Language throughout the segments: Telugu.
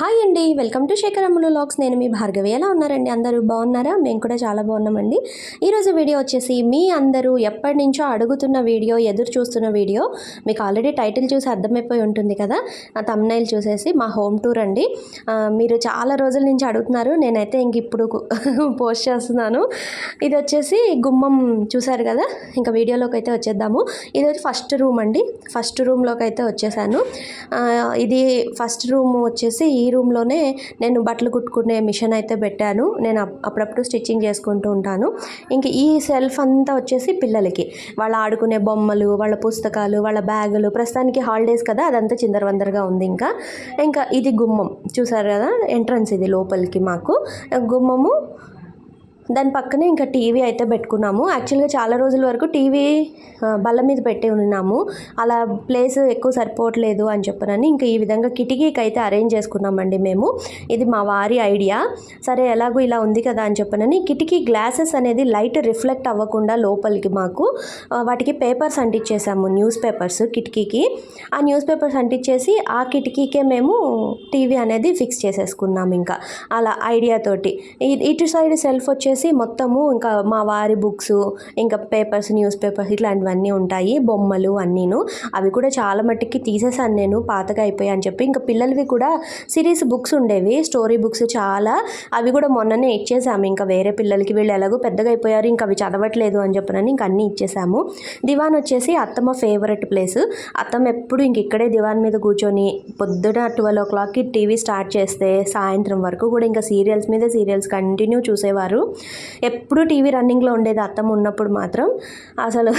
హాయ్ అండి వెల్కమ్ టు శేఖరమ్ములు లాక్స్ నేను మీ భార్గవి. ఎలా ఉన్నారండి? అందరూ బాగున్నారా? మేము కూడా చాలా బాగున్నామండి. ఈరోజు వీడియో వచ్చేసి మీ అందరూ ఎప్పటి నుంచో అడుగుతున్న వీడియో ఎదురు చూస్తున్న వీడియో మీకు ఆల్రెడీ టైటిల్ చూసి అర్థమైపోయి ఉంటుంది కదా? ఆ తమ్నైల్ చూసేసి మా హోమ్ టూర్ అండి. మీరు చాలా రోజుల నుంచి అడుగుతున్నారు. నేనైతే ఇంక ఇప్పుడు పోస్ట్ చేస్తున్నాను. ఇది వచ్చేసి గుమ్మం చూసారు కదా? ఇంకా వీడియోలోకి అయితే వచ్చేద్దాము. ఇది వచ్చి ఫస్ట్ రూమ్ అండి. ఫస్ట్ రూమ్లోకి అయితే వచ్చేసాను. ఇది ఫస్ట్ రూమ్ వచ్చేసి ఈ రూమ్లోనే నేను బట్టలు కుట్టుకునే మిషన్ అయితే పెట్టాను. నేను అప్పుడప్పుడు స్టిచ్చింగ్ చేసుకుంటూ ఉంటాను. ఇంక ఈ సెల్ఫ్ అంతా వచ్చేసి పిల్లలకి. వాళ్ళు ఆడుకునే బొమ్మలు వాళ్ళ పుస్తకాలు వాళ్ళ బ్యాగులు ప్రస్తుతానికి హాలిడేస్ కదా అదంతా చిందరవందరగా ఉంది ఇంకా. ఇంకా ఇది గుమ్మం. చూసారు కదా ఎంట్రన్స్ ఇది లోపలికి మాకు. గుమ్మము దాని పక్కనే ఇంకా టీవీ అయితే పెట్టుకున్నాము. యాక్చువల్గా చాలా రోజుల వరకు టీవీ బల్ల మీద పెట్టి ఉన్నాము. అలా ప్లేస్ ఎక్కువ సరిపోవట్లేదు అని చెప్పనని ఇంకా ఈ విధంగా కిటికీకి అయితే అరేంజ్ చేసుకున్నామండి మేము. ఇది మా వారి ఐడియా. సరే ఎలాగో ఇలా ఉంది కదా అని చెప్పనని కిటికీ గ్లాసెస్ అనేది లైట్ రిఫ్లెక్ట్ అవ్వకుండా లోపలికి మాకు వాటికి పేపర్స్ అంటించేసాము న్యూస్ పేపర్స్ కిటికీకి. ఆ న్యూస్ పేపర్స్ అంటించేసి ఆ కిటికీకే మేము టీవీ అనేది ఫిక్స్ చేసేసుకున్నాము ఇంకా. అలా ఐడియా తోటి. ఇటు సైడ్ సెల్ఫ్ వచ్చేసి మొత్తము ఇంకా మా వారి బుక్స్ ఇంకా పేపర్స్ న్యూస్ పేపర్స్ ఇట్లాంటివన్నీ ఉంటాయి. బొమ్మలు అన్నీను. అవి కూడా చాలా మట్టుకి తీసేసాను నేను. పాతగా అయిపోయాయి అని చెప్పి. ఇంకా పిల్లలవి కూడా సిరీస్ బుక్స్ ఉండేవి. స్టోరీ బుక్స్ చాలా. అవి కూడా మొన్ననే ఇచ్చేసాము. ఇంకా వేరే పిల్లలకి వీళ్ళు ఎలాగో పెద్దగా అయిపోయారు. ఇంకా అవి చదవట్లేదు అని చెప్పనని ఇంకా అన్నీ ఇచ్చేసాము. దివాన్ వచ్చేసి అత్తమ్మ ఫేవరెట్ ప్లేస్ అత్తమ్మ ఎప్పుడు ఇంక ఇక్కడే దివాన్ మీద కూర్చొని పొద్దున ట్వెల్వ్ ఓ క్లాక్కి టీవీ స్టార్ట్ చేస్తే సాయంత్రం వరకు కూడా ఇంకా సీరియల్స్ మీద సీరియల్స్ కంటిన్యూ చూసేవారు. ఎప్పుడు టీవీ రన్నింగ్లో ఉండేది అత్తమ్మ ఉన్నప్పుడు మాత్రం. అసలు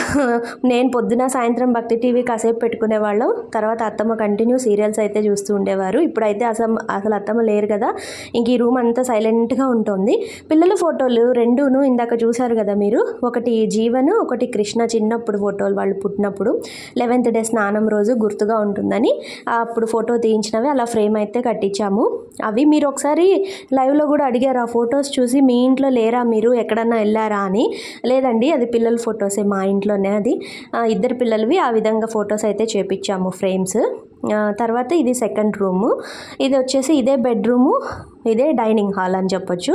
నేను పొద్దున సాయంత్రం భక్తి టీవీ కాసేపు పెట్టుకునేవాళ్ళం తర్వాత అత్తమ్మ కంటిన్యూ సీరియల్స్ అయితే చూస్తూ ఉండేవారు. ఇప్పుడైతే అసలు అసలు అత్తమ్మ లేరు కదా. ఇంక ఈ రూమ్ అంతా సైలెంట్గా ఉంటుంది. పిల్లల ఫోటోలు రెండును ఇందాక చూశారు కదా మీరు. ఒకటి జీవను ఒకటి కృష్ణ చిన్నప్పుడు ఫోటోలు వాళ్ళు పుట్టినప్పుడు. లెవెన్త్ డే స్నానం రోజు గుర్తుగా ఉంటుందని. అప్పుడు ఫోటో తీయించినవి అలా ఫ్రేమ్ అయితే కట్టించాము. అవి మీరు ఒకసారి లైవ్లో కూడా అడిగారు. ఆ ఫొటోస్ చూసి మీ ఇంట్లో లేరా మీరు ఎక్కడన్నా వెళ్ళారా అని. లేదండి అది పిల్లల ఫొటోసే మా ఇంట్లోనే అది. ఇద్దరు పిల్లలవి ఆ విధంగా ఫొటోస్ అయితే చేపించాము ఫ్రేమ్స్. తర్వాత ఇది సెకండ్ రూము. ఇది వచ్చేసి ఇదే బెడ్రూము. ఇదే డైనింగ్ హాల్ అని చెప్పొచ్చు.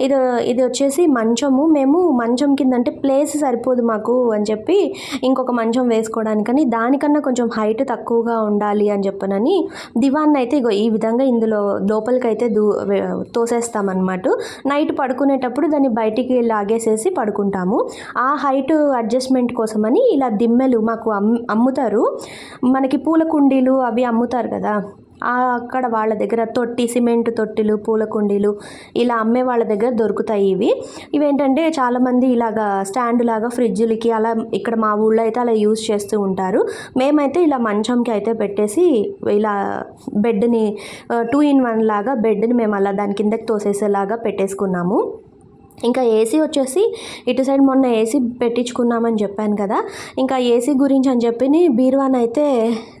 ఇది ఇది వచ్చేసి మంచము. మేము మంచం కింద అంటే ప్లేస్ సరిపోదు మాకు అని చెప్పి ఇంకొక మంచం వేసుకోవడానికని దానికన్నా కొంచెం హైట్ తక్కువగా ఉండాలి అని చెప్పనని దివాన్ అయితే ఇగో ఈ విధంగా ఇందులో లోపలికి అయితే దూ తోసేస్తామన్నమాట. నైట్ పడుకునేటప్పుడు దాన్ని బయటికి లాగేసేసి పడుకుంటాము. ఆ హైట్ అడ్జస్ట్మెంట్ కోసమని ఇలా దిమ్మెలు మాకు అమ్ అమ్ముతారు. మనకి పూల కుండీలు అవి అమ్ముతారు కదా. అక్కడ వాళ్ళ దగ్గర తొట్టి సిమెంట్ తొట్టిలు పూల కుండీలు ఇలా అమ్మే వాళ్ళ దగ్గర దొరుకుతాయి ఇవి. ఇవేంటంటే చాలామంది ఇలాగా స్టాండ్ లాగా ఫ్రిడ్జ్లకి అలా ఇక్కడ మా ఊళ్ళో అయితే అలా యూజ్ చేస్తూ ఉంటారు. మేమైతే ఇలా మంచంకి అయితే పెట్టేసి ఇలా బెడ్ని టూ ఇన్ వన్ లాగా బెడ్ని మేము అలా దాని కిందకి తోసేసేలాగా పెట్టేసుకున్నాము. ఇంకా ఏసీ వచ్చేసి ఇటు సైడ్ మొన్న ఏసీ పెట్టించుకున్నామని చెప్పాను కదా. ఇంకా ఏసీ గురించి అని చెప్పి బీరువాన్ అయితే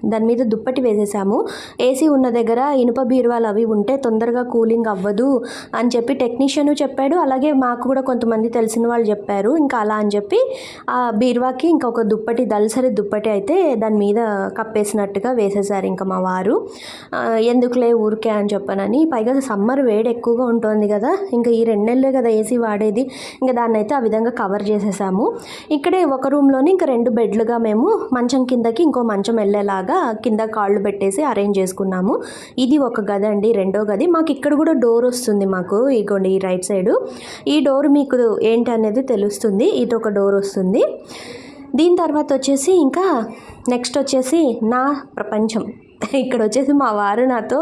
దాని మీద దుప్పటి వేసేసాము. ఏసీ ఉన్న దగ్గర ఇనుప బీరువాలు అవి ఉంటే తొందరగా కూలింగ్ అవ్వదు అని చెప్పి టెక్నీషియన్ చెప్పాడు. అలాగే మాకు కూడా కొంతమంది తెలిసిన వాళ్ళు చెప్పారు. ఇంకా అలా అని చెప్పి ఆ బీరువాకి ఇంకొక దుప్పటి దళసరి దుప్పటి అయితే దాని మీద కప్పేసినట్టుగా వేసేసారు ఇంకా మా వారు. ఎందుకులే ఊరికే అని చెప్పనని. పైగా సమ్మర్ వేడి ఎక్కువగా ఉంటుంది కదా. ఇంకా ఈ రెండు నెలలే కదా ఏసీ వాడేది. ఇంకా దాన్ని అయితే ఆ విధంగా కవర్ చేసేసాము. ఇక్కడే ఒక రూమ్లోని ఇంకా రెండు బెడ్లుగా మేము మంచం కిందకి ఇంకో మంచం వెళ్ళేలాగా కింద కాళ్ళు పెట్టేసి అరేంజ్ చేసుకున్నాము. ఇది ఒక గది అండి రెండో గది. మాకు ఇక్కడ కూడా డోర్ వస్తుంది మాకు ఇగోండి ఈ రైట్ సైడు. ఈ డోర్ మీకు ఏంటి అనేది తెలుస్తుంది. ఇటు ఒక డోర్ వస్తుంది. దీని తర్వాత వచ్చేసి ఇంకా నెక్స్ట్ వచ్చేసి నా ప్రపంచం. ఇక్కడ వచ్చేసి మా వారు నాతో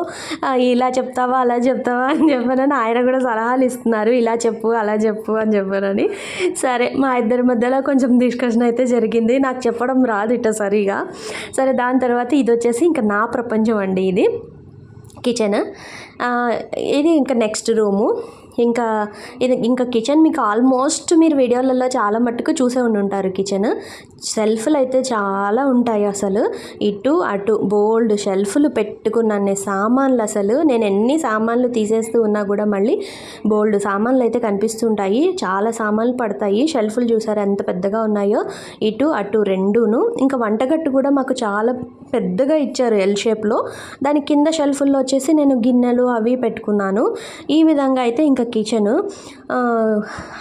ఇలా చెప్తావా అలా చెప్తావా అని చెప్పానని ఆయన కూడా సలహాలు ఇస్తున్నారు. ఇలా చెప్పు అలా చెప్పు అని చెప్పానని. సరే మా ఇద్దరి మధ్యలో కొంచెం డిస్కషన్ అయితే జరిగింది. నాకు చెప్పడం రాదు ఇట్ట సరిగా. సరే దాని తర్వాత ఇది వచ్చేసి ఇంకా నా ప్రపంచం అండి ఇది. కిచెన్. ఇది ఇంకా నెక్స్ట్ రూము ఇంకా ఇది ఇంకా కిచెన్ మీకు ఆల్మోస్ట్ మీరు వీడియోలలో చాలా మట్టుకు చూసే ఉండి ఉంటారు కిచెన్ షెల్ఫ్లు అయితే చాలా ఉంటాయి అసలు. ఇటు అటు బోల్డ్ షెల్ఫ్లు పెట్టుకున్న సామాన్లు అసలు. నేను ఎన్ని సామాన్లు తీసేస్తూ ఉన్నా కూడా మళ్ళీ బోల్డ్ సామాన్లు అయితే కనిపిస్తుంటాయి. చాలా సామాన్లు పడతాయి. షెల్ఫ్లు చూసారు ఎంత పెద్దగా ఉన్నాయో? ఇటు అటు రెండును. ఇంకా వంటగట్టు కూడా మాకు చాలా పెద్దగా ఇచ్చారు ఎల్ షేప్లో దాని కింద షెల్ఫ్ల్లో వచ్చేసి నేను గిన్నెలు అవి పెట్టుకున్నాను. ఈ విధంగా అయితే ఇంకా కిచెన్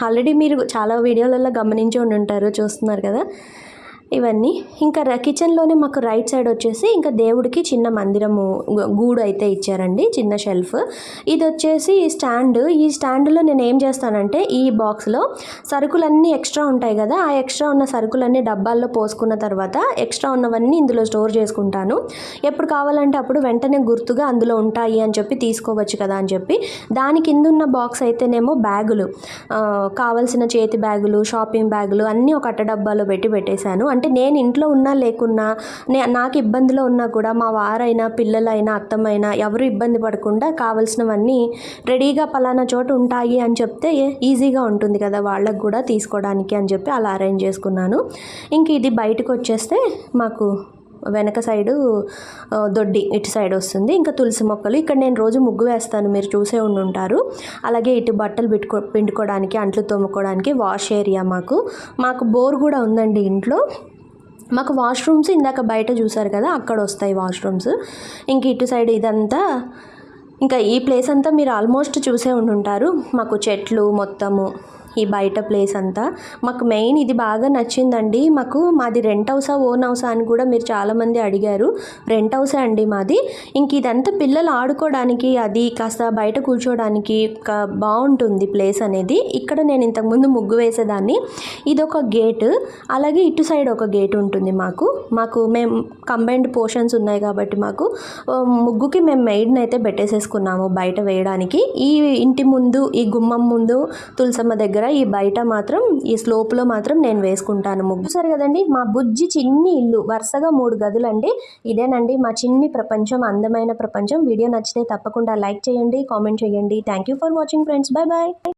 ఆల్రెడీ మీరు చాలా వీడియోలలో గమనించి ఉండి ఉంటారు చూస్తున్నారు కదా. ఇవన్నీ. ఇంకా కిచెన్లోనే మాకు రైట్ సైడ్ వచ్చేసి ఇంకా దేవుడికి చిన్న మందిరము గూడు అయితే ఇచ్చారండి చిన్న షెల్ఫ్ ఇది వచ్చేసి స్టాండ్ ఈ స్టాండ్లో నేను ఏం చేస్తానంటే ఈ బాక్స్లో సరుకులన్నీ ఎక్స్ట్రా ఉంటాయి కదా ఆ ఎక్స్ట్రా ఉన్న సరుకులన్నీ డబ్బాల్లో పోసుకున్న తర్వాత ఎక్స్ట్రా ఉన్నవన్నీ ఇందులో స్టోర్ చేసుకుంటాను. ఎప్పుడు కావాలంటే అప్పుడు వెంటనే గుర్తుగా అందులో ఉంటాయి అని చెప్పి తీసుకోవచ్చు కదా అని చెప్పి. దాని కింద ఉన్న బాక్స్ అయితేనేమో బ్యాగులు. కావలసిన చేతి బ్యాగులు షాపింగ్ బ్యాగులు అన్నీ ఒక అట్ట డబ్బాలో పెట్టి పెట్టేశాను. అంటే అంటే నేను ఇంట్లో ఉన్నా లేకున్నా నే నాకు ఇబ్బందిలో ఉన్నా కూడా మా వారైనా పిల్లలైనా అత్తమైనా ఎవరు ఇబ్బంది పడకుండా కావాల్సినవన్నీ రెడీగా పలానా చోట ఉంటాయి అని చెప్తే ఈజీగా ఉంటుంది కదా వాళ్ళకు కూడా తీసుకోవడానికి అని చెప్పి అలా అరేంజ్ చేసుకున్నాను. ఇంక ఇది బయటకు వచ్చేస్తే మాకు వెనక సైడు దొడ్డి ఇటు సైడ్ వస్తుంది. ఇంకా తులసి మొక్కలు. ఇక్కడ నేను రోజు ముగ్గు వేస్తాను. మీరు చూసే ఉండి ఉంటారు. అలాగే ఇటు బట్టలు పెట్టుకో పిండుకోవడానికి అంట్లు తోముకోవడానికి వాష్ ఏరియా మాకు. మాకు బోర్ కూడా ఉందండి ఇంట్లో. మాకు వాష్రూమ్స్ ఇందాక బయట చూసారు కదా అక్కడ వస్తాయి వాష్రూమ్స్ ఇంక ఇటు సైడ్ ఇదంతా ఇంకా ఈ ప్లేస్ అంతా మీరు ఆల్మోస్ట్ చూసే ఉండుంటారు. మాకు చెట్లు మొత్తము ఈ బయట ప్లేస్ అంతా. మాకు మెయిన్ ఇది బాగా నచ్చిందండి. మాకు మాది రెంట్ హౌసా ఓన్ హౌసా అని కూడా మీరు చాలామంది అడిగారు. రెంట్ హౌసే అండి మాది. ఇంక ఇదంతా పిల్లలు ఆడుకోవడానికి అది కాస్త బయట కూర్చోవడానికి బాగుంటుంది ప్లేస్ అనేది. ఇక్కడ నేను ఇంతకుముందు ముగ్గు వేసేదాన్ని. ఇది ఒక గేట్. అలాగే ఇటు సైడ్ ఒక గేట్ ఉంటుంది మాకు. మాకు మేము కంబైన్డ్ పోర్షన్స్ ఉన్నాయి కాబట్టి మాకు ముగ్గుకి మేము మెయిడ్ని అయితే పెట్టేసేసుకున్నాము బయట వేయడానికి. ఈ ఇంటి ముందు ఈ గుమ్మం ముందు తులసమ్మ దగ్గర ఈ బయట మాత్రం ఈ స్లోప్లో మాత్రం నేను వేసుకుంటాను. ముగ్గు సరే కదండి మా బుజ్జి చిన్ని ఇల్లు వరుసగా మూడు గదులండి. ఇదేనండి మా చిన్ని ప్రపంచం అందమైన ప్రపంచం. వీడియో నచ్చితే తప్పకుండా లైక్ చేయండి కామెంట్ చేయండి. Thank you for watching friends bye bye